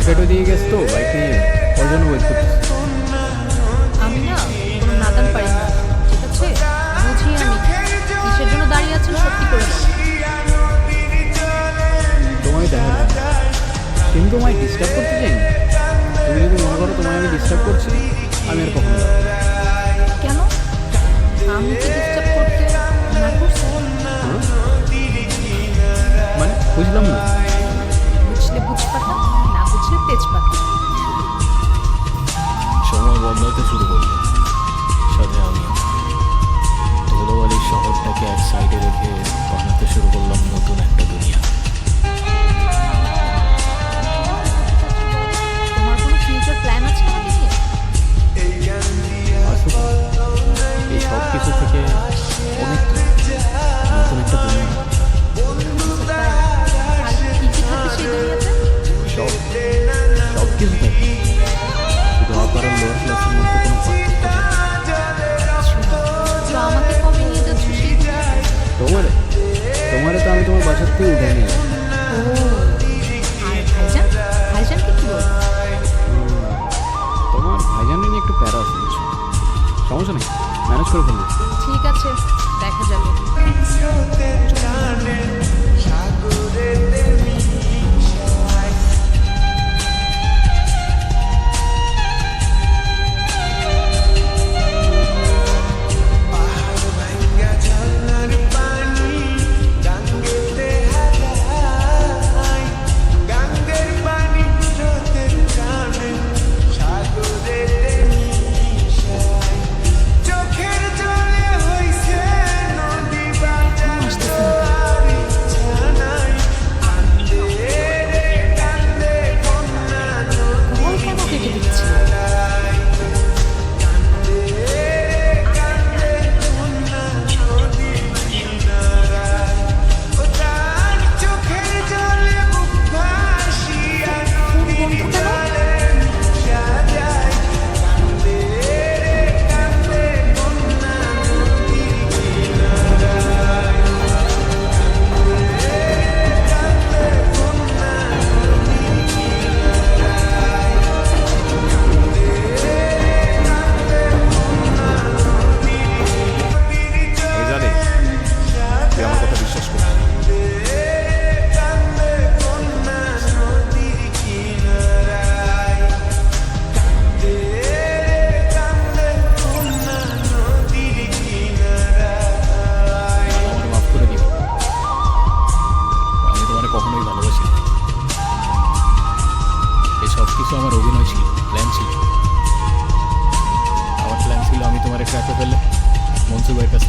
রকেটও দিয়ে গেছ তো বাইক নিয়ে ওর জন্য ওয়েট করতেছি আমি না ঠিক আছে? আমি তোমায় দেখা ডিস্টার্ব করতে চাই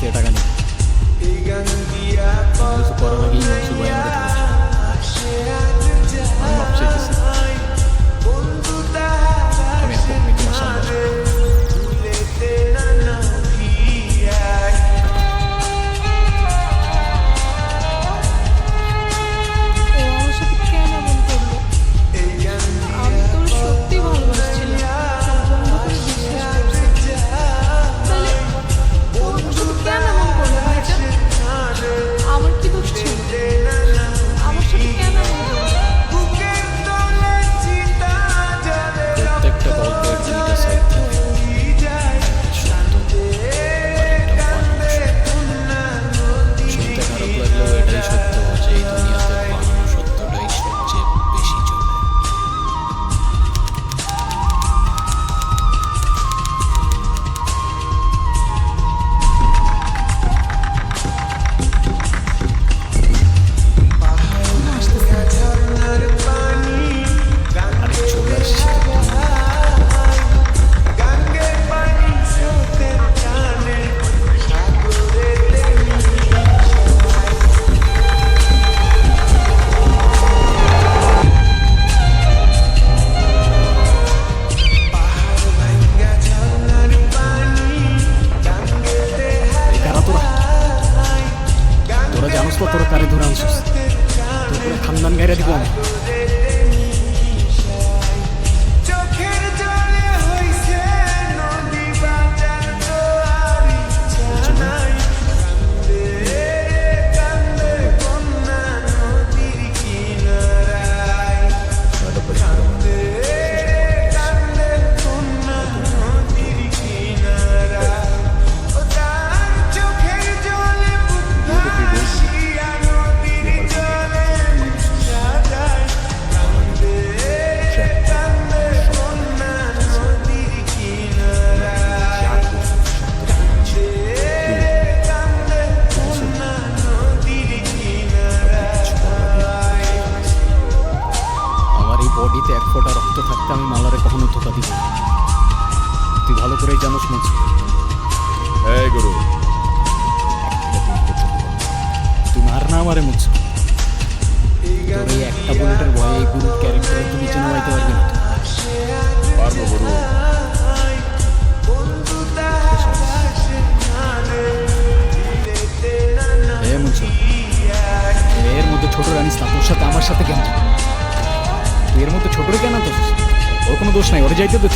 থেকে টাকা নিই। তোরা তারে ধরে আনছিস তোর খানদান গাইরা দিব আমি। এই গুরু। তুই মার না আমারে মুছ এই একটা বুলেটের ভয়ে এই গুরুর ক্যারেক্টারে তুমি পাইতে পারবি না পারব গুরু। এর মধ্যে ছোট রানিস না তোর সাথে আমার সাথে কেন? এর মধ্যে ছোটরে কেন তো ওর কোনো দোষ নাই ওরে যাইতে তুই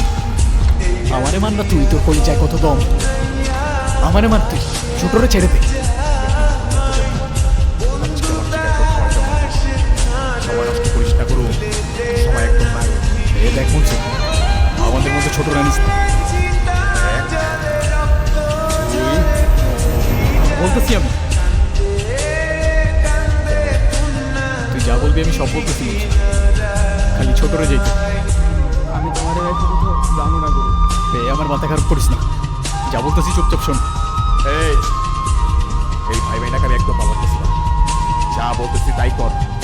আমারে মান না তুই তোর কলিজায় কত দম। আমারে মান তুই ছোটরে ছেড়ে দে। আমাদের মধ্যে ছোট বলতেছি আমি। তুই যা বলবি আমি সব বলতেছি। খালি ছোটরে যাইতে আমি তোমার জানো না গুরু আমার মাথা খারাপ করিস না। যা বলতেছি, চুপচাপ শোন। এই এই ভাই ভাইটাকে আমি একদম না। যা বলতেছি তাই কর।